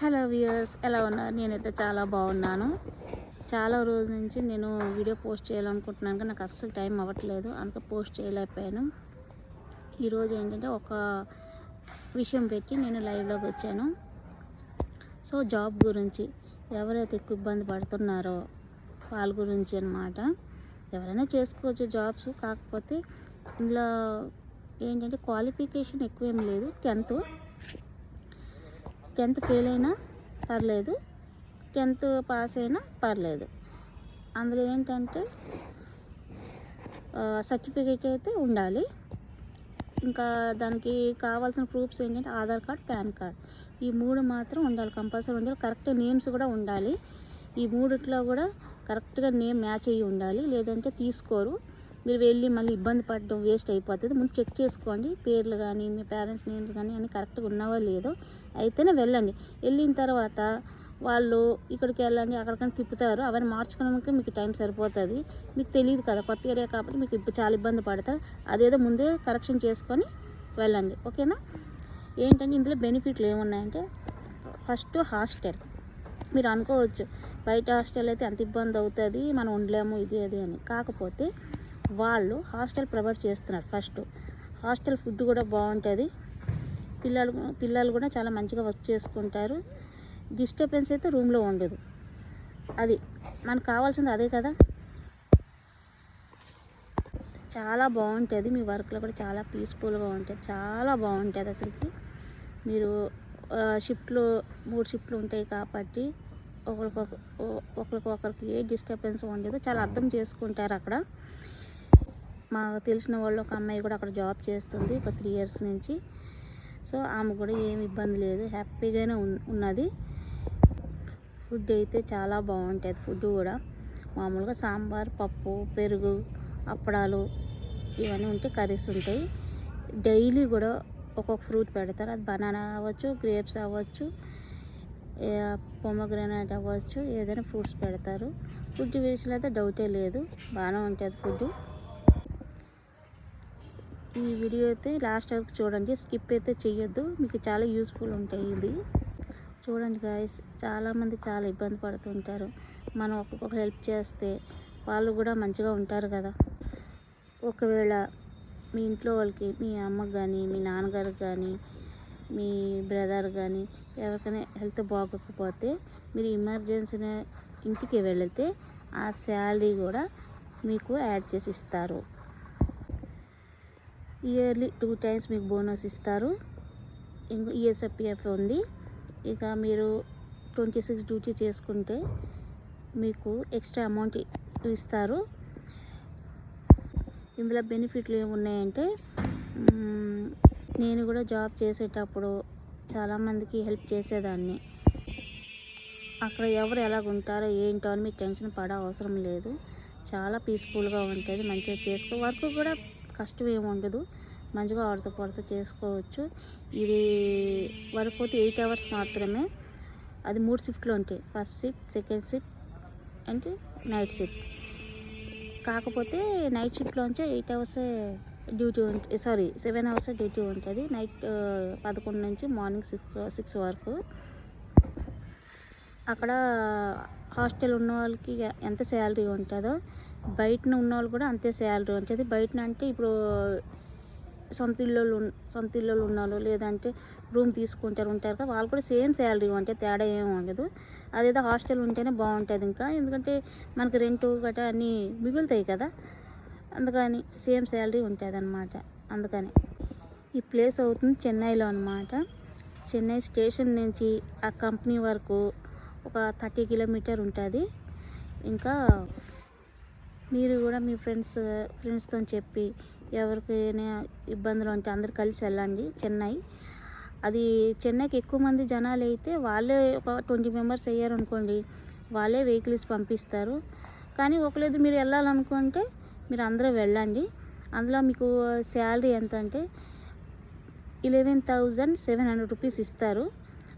Hello viewers ఎలా ఉన్నారు? నేనైతే చాలా బాగున్నాను. చాలా రోజుల నుంచి నేను వీడియో పోస్ట్ చేయాలనుకుంటున్నాను కానీ నాకు అస్సలు టైం అవ్వట్లేదు. అంత పోస్ట్ చేయలేకపోయాను. ఈరోజు ఏంటంటే ఒక విషయం పెట్టి నేను లైవ్లోకి వచ్చాను. సో జాబ్ గురించి ఎవరైతే ఎక్కువ ఇబ్బంది పడుతున్నారో వాళ్ళ గురించి అన్నమాట. ఎవరైనా చేసుకోవచ్చు జాబ్స్ కాకపోతే ఇందులో ఏంటంటే క్వాలిఫికేషన్ ఎక్కువేం లేదు టెన్త్. టెన్త్ ఫెయిల్ అయినా పర్లేదు టెన్త్ పాస్ అయినా పర్లేదు. అందులో ఏంటంటే సర్టిఫికేట్ అయితే ఉండాలి. ఇంకా దానికి కావాల్సిన ప్రూఫ్స్ ఏంటంటే ఆధార్ కార్డ్ పాన్ కార్డ్. ఈ మూడు మాత్రం ఉండాలి కంపల్సరీ ఉండాలి. కరెక్ట్ నేమ్స్ కూడా ఉండాలి. ఈ మూడిట్లో కూడా కరెక్ట్గా నేమ్ మ్యాచ్ అయ్యి ఉండాలి. లేదంటే తీసుకోరు. మీరు వెళ్ళి మళ్ళీ ఇబ్బంది పడడం వేస్ట్ అయిపోతుంది. ముందు చెక్ చేసుకోండి పేర్లు కానీ మీ పేరెంట్స్ నేమ్స్ కానీ అన్నీ కరెక్ట్గా ఉన్నావో లేదో అయితేనే వెళ్ళండి. వెళ్ళిన తర్వాత వాళ్ళు ఇక్కడికి వెళ్ళండి అక్కడికైనా తిప్పుతారు. అవన్నీ మార్చుకోవడానికి మీకు టైం సరిపోతుంది. మీకు తెలియదు కదా కొత్త ఏరియా కాబట్టి మీకు ఇప్పుడు చాలా ఇబ్బంది పడతారు. అదేదో ముందే కరెక్షన్ చేసుకొని వెళ్ళండి. ఓకేనా? ఏంటంటే ఇందులో బెనిఫిట్లు ఏమున్నాయంటే ఫస్ట్ హాస్టల్. మీరు అనుకోవచ్చు బయట హాస్టల్ అయితే అంత ఇబ్బంది అవుతుంది మనం ఉండలేము ఇది అది అని. కాకపోతే వాళ్ళు హాస్టల్ ప్రొవైడ్ చేస్తున్నారు ఫస్ట్. హాస్టల్ ఫుడ్ కూడా బాగుంటుంది. పిల్లలు పిల్లలు కూడా చాలా మంచిగా వర్క్ చేసుకుంటారు. డిస్టర్బెన్స్ అయితే రూమ్లో ఉండదు. అది మనకు కావాల్సింది అదే కదా. చాలా బాగుంటుంది. మీ వర్క్లో కూడా చాలా పీస్ఫుల్గా ఉంటుంది. చాలా బాగుంటుంది అసలుకి. మీరు షిఫ్ట్లు మూడు షిఫ్ట్లు ఉంటాయి కాబట్టి ఒకరికొక ఒకరికొకరికి ఏ డిస్టర్బెన్స్ ఉండదు. చాలా అర్థం చేసుకుంటారు అక్కడ. మాకు తెలిసిన వాళ్ళు ఒక అమ్మాయి కూడా అక్కడ జాబ్ చేస్తుంది ఒక త్రీ ఇయర్స్ నుంచి. సో ఆమె కూడా ఏమి ఇబ్బంది లేదు. హ్యాపీగానే ఉన్నది. ఫుడ్ అయితే చాలా బాగుంటుంది ఫుడ్ కూడా. మామూలుగా సాంబార్ పప్పు పెరుగు అప్పడాలు ఇవన్నీ ఉంటే కర్రీస్ ఉంటాయి. డైలీ కూడా ఒక్కొక్క ఫ్రూట్ పెడతారు. అది బనానా అవ్వచ్చు గ్రేప్స్ అవ్వచ్చు పొమగ్రనైట్ అవ్వచ్చు ఏదైనా ఫ్రూట్స్ పెడతారు. ఫుడ్ విషయంలో అయితే డౌటే లేదు. బాగానే ఉంటుంది ఫుడ్. ఈ వీడియో అయితే లాస్ట్ వరకు చూడండి. స్కిప్ అయితే చేయొద్దు మీకు చాలా యూస్ఫుల్ ఉంటాయి ఇది. చూడండి గాయస్ చాలామంది చాలా ఇబ్బంది పడుతుంటారు. మనం ఒక్కొక్కరు హెల్ప్ చేస్తే వాళ్ళు కూడా మంచిగా ఉంటారు కదా. ఒకవేళ మీ ఇంట్లో వాళ్ళకి మీ అమ్మకు కానీ మీ నాన్నగారికి కానీ మీ బ్రదర్ కానీ ఎవరికైనా హెల్త్ బాగోకపోతే మీరు ఎమర్జెన్సీ ఇంటికి వెళితే ఆ శాలరీ కూడా మీకు యాడ్ చేసి ఇస్తారు. ఇయర్లీ టూ టైమ్స్ మీకు బోనస్ ఇస్తారు. ఇంకో ఈఎస్ఎఫ్పిఎఫ్ ఉంది. ఇక మీరు ట్వంటీ సిక్స్ డ్యూటీ చేసుకుంటే మీకు ఎక్స్ట్రా అమౌంట్ ఇస్తారు. ఇందులో బెనిఫిట్లు ఏమున్నాయంటే నేను కూడా జాబ్ చేసేటప్పుడు చాలామందికి హెల్ప్ చేసేదాన్ని. అక్కడ ఎవరు ఎలాగుంటారో ఏంటో అని మీకు టెన్షన్ పడ అవసరం లేదు. చాలా పీస్ఫుల్గా ఉంటుంది మంచిగా చేసుకో వర్క్ కూడా కష్టం ఏమి ఉండదు. మంచిగా ఆడుతూ పడుతూ చేసుకోవచ్చు. ఇది వరకు ఎయిట్ అవర్స్ మాత్రమే. అది మూడు షిఫ్ట్లు ఉంటాయి. ఫస్ట్ షిఫ్ట్ సెకండ్ షిఫ్ట్ అంటే నైట్ షిఫ్ట్. కాకపోతే నైట్ షిఫ్ట్లోంచి ఎయిట్ అవర్సే డ్యూటీ ఉంటుంది సారీ సెవెన్ అవర్స్ డ్యూటీ ఉంటుంది. నైట్ పదకొండు నుంచి మార్నింగ్ సిక్స్ సిక్స్ వరకు. అక్కడ హాస్టల్ ఉన్న వాళ్ళకి ఎంత శాలరీ ఉంటుందో బయటన ఉన్న వాళ్ళు కూడా అంతే శాలరీ ఉంటుంది బయటన అంటే ఇప్పుడు సొంత ఇళ్ళు సొంత ఇళ్ళు ఉన్న వాళ్ళు లేదంటే రూమ్ తీసుకుంటారు ఉంటారు కదా వాళ్ళు కూడా సేమ్ శాలరీ అంటే తేడా ఏమి ఉండదు అదేదో హాస్టల్ ఉంటేనే బాగుంటుంది ఇంకా. ఎందుకంటే మనకి రెంట్ గట్రా అన్నీ మిగులుతాయి కదా అందుకని సేమ్ శాలరీ ఉంటుంది అనమాట అందుకని ఈ ప్లేస్ అవుతుంది చెన్నైలో అనమాట చెన్నై స్టేషన్ నుంచి ఆ కంపెనీ వరకు ఒక థర్టీ కిలోమీటర్ ఉంటుంది. ఇంకా మీరు కూడా మీ ఫ్రెండ్స్ ఫ్రెండ్స్తో చెప్పి ఎవరికైనా ఇబ్బందులు ఉంటే అందరు కలిసి వెళ్ళండి చెన్నై. అది చెన్నైకి ఎక్కువ మంది జనాలు అయితే వాళ్ళే ఒక ట్వంటీ మెంబర్స్ అయ్యారనుకోండి వాళ్ళే వెహికల్స్ పంపిస్తారు. కానీ ఒకలేదు మీరు వెళ్ళాలనుకుంటే మీరు అందరూ వెళ్ళండి. అందులో మీకు శాలరీ ఎంత అంటే eleven thousand seven hundred rupees ఇస్తారు.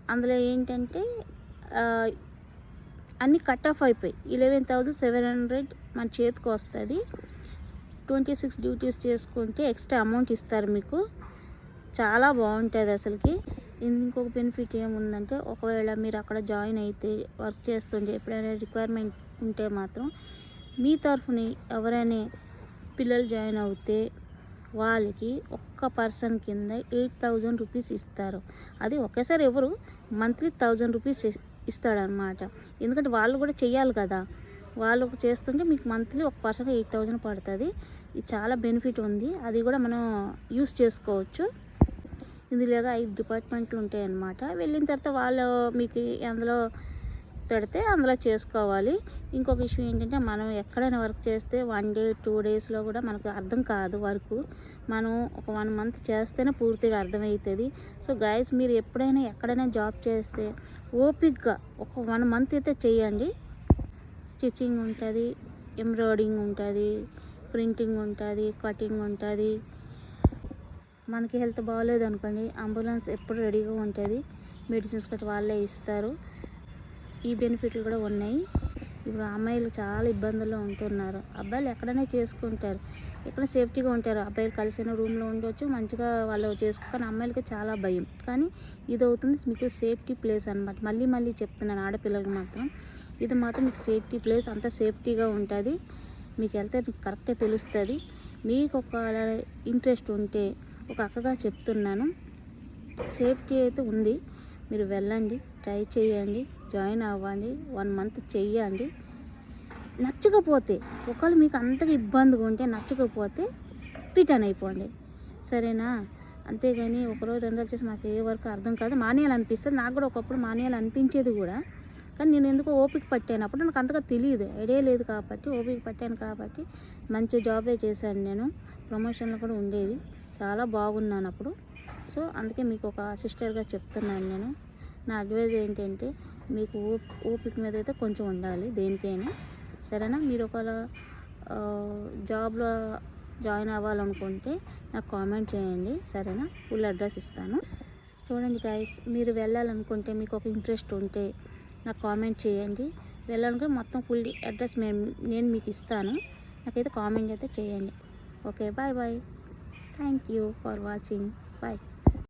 అందులో ఏంటంటే అన్నీ కట్ ఆఫ్ అయిపోయి ఇలెవెన్ థౌజండ్ సెవెన్ హండ్రెడ్ మన చేతికి వస్తుంది. ట్వంటీ సిక్స్ డ్యూటీస్ చేసుకుంటే ఎక్స్ట్రా అమౌంట్ ఇస్తారు మీకు. చాలా బాగుంటుంది అసలుకి. ఇంకొక బెనిఫిట్ ఏముందంటే ఒకవేళ మీరు అక్కడ జాయిన్ అయితే వర్క్ చేస్తుంటే ఎప్పుడైనా రిక్వైర్మెంట్ ఉంటే మాత్రం మీ తరఫున ఎవరైనా పిల్లలు జాయిన్ అవుతే వాళ్ళకి ఒక్క పర్సన్ కింద ఎయిట్ థౌజండ్ రూపీస్ ఇస్తారు. అది ఒకేసారి ఎవరు? మంత్లీ థౌజండ్ రూపీస్ ఇస్తాడనమాట. ఎందుకంటే వాళ్ళు కూడా చేయాలి కదా. వాళ్ళు చేస్తుంటే మీకు మంత్లీ ఒక పర్సన్ ఎయిట్ థౌజండ్ పడుతుంది. ఇది చాలా బెనిఫిట్ ఉంది. అది కూడా మనం యూస్ చేసుకోవచ్చు. ఇందులో ఐదు డిపార్ట్మెంట్లు ఉంటాయి అన్నమాట వెళ్ళిన తర్వాత వాళ్ళు మీకు అందులో పెడితే అందులో చేసుకోవాలి. ఇంకొక విషయం ఏంటంటే మనం ఎక్కడైనా వర్క్ చేస్తే వన్ డే టూ డేస్లో కూడా మనకు అర్థం కాదు వర్క్. మనం ఒక వన్ మంత్ చేస్తేనే పూర్తిగా అర్థమవుతుంది సో గైస్ మీరు ఎప్పుడైనా ఎక్కడైనా జాబ్ చేస్తే ఓపిక్గా ఒక వన్ మంత్ అయితే చేయండి. స్టిచ్చింగ్ ఉంటుంది ఎంబ్రాయిడింగ్ ఉంటుంది ప్రింటింగ్ ఉంటుంది కటింగ్ ఉంటుంది. మనకి హెల్త్ బాగోలేదు అనుకోండి అంబులెన్స్ ఎప్పుడు రెడీగా ఉంటుంది. మెడిసిన్స్ గట్రా వాళ్ళే ఇస్తారు. ఈ బెనిఫిట్లు కూడా ఉన్నాయి. ఇప్పుడు అమ్మాయిలు చాలా ఇబ్బందుల్లో ఉంటున్నారు. అబ్బాయిలు ఎక్కడనే చేసుకుంటారు. ఎక్కడ సేఫ్టీగా ఉంటారు. అబ్బాయిలు కలిసిన రూమ్లో ఉండొచ్చు మంచిగా వాళ్ళు చేసుకుని అమ్మాయిలకి చాలా భయం. కానీ ఇది అవుతుంది మీకు సేఫ్టీ ప్లేస్ అనమాట మళ్ళీ మళ్ళీ చెప్తున్నాను ఆడపిల్లలకి మాత్రం. ఇది మాత్రం మీకు సేఫ్టీ ప్లేస్. అంత సేఫ్టీగా ఉంటుంది. మీకు వెళ్తే మీకు కరెక్ట్గా తెలుస్తుంది. మీకు ఒక ఇంట్రెస్ట్ ఉంటే ఒక అక్కగా చెప్తున్నాను. సేఫ్టీ అయితే ఉంది. మీరు వెళ్ళండి. ట్రై చేయండి. జాయిన్ అవ్వండి వన్ మంత్ చెయ్యండి నచ్చకపోతే ఒకవేళ మీకు అంతగా ఇబ్బందిగా ఉంటే నచ్చకపోతే రిటర్న్ అయిపోండి. సరేనా? అంతేగాని ఒకరోజు రెండు రోజులు చేసి మాకు ఏ వరకు అర్థం కాదు. మానేయాలనిపిస్తుంది. నాకు కూడా ఒకప్పుడు మానేయాలనిపించేది కూడా. కానీ నేను ఎందుకో ఓపిక పట్టాను. అప్పుడు నాకు అంతగా తెలియదు. ఐడియా లేదు కాబట్టి ఓపిక పట్టాను కాబట్టి మంచి జాబే చేశాను నేను. ప్రమోషన్లు కూడా ఉండేవి. చాలా బాగున్నాను అప్పుడు. సో అందుకే మీకు ఒక సిస్టర్గా చెప్తున్నాను నేను. నా అడ్వైజ్ ఏంటంటే మీకు ఓపిక మీద అయితే కొంచెం ఉండాలి దేనికైనా. సరేనా? మీరు ఒకవేళ జాబ్లో జాయిన్ అవ్వాలనుకుంటే నాకు కామెంట్ చేయండి. సరేనా? ఫుల్ అడ్రస్ ఇస్తాను. చూడండి గాయస్ మీరు వెళ్ళాలనుకుంటే మీకు ఒక ఇంట్రెస్ట్ ఉంటే నాకు కామెంట్ చేయండి. వెళ్ళాలనుకుంటే మొత్తం ఫుల్ అడ్రస్ మేము నేను మీకు ఇస్తాను. నాకైతే కామెంట్ అయితే చేయండి. Okay bye bye. Thank you for watching. Bye.